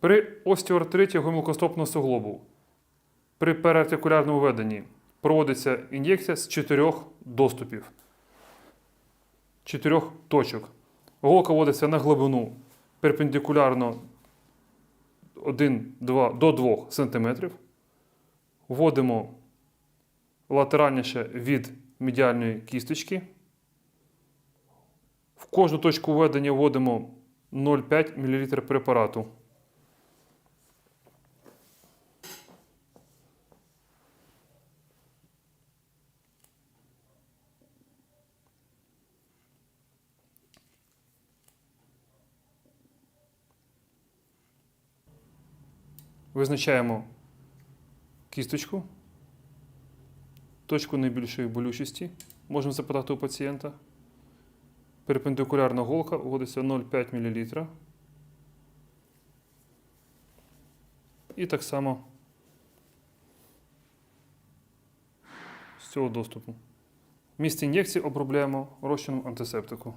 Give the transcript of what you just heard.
При остеоартриті гомілкостопного суглобу при переартикулярному веденні проводиться ін'єкція з чотирьох доступів, чотирьох точок. Голка вводиться на глибину перпендикулярно 1, 2, до 2 см. Вводимо латеральніше від медіальної кісточки. В кожну точку введення вводимо 0,5 мл препарату. Визначаємо кісточку, точку найбільшої болючості. Можемо запитати у пацієнта. Перпендикулярна голка вводиться 0,5 мл. І так само з цього доступу. Місце ін'єкції обробляємо розчином антисептику.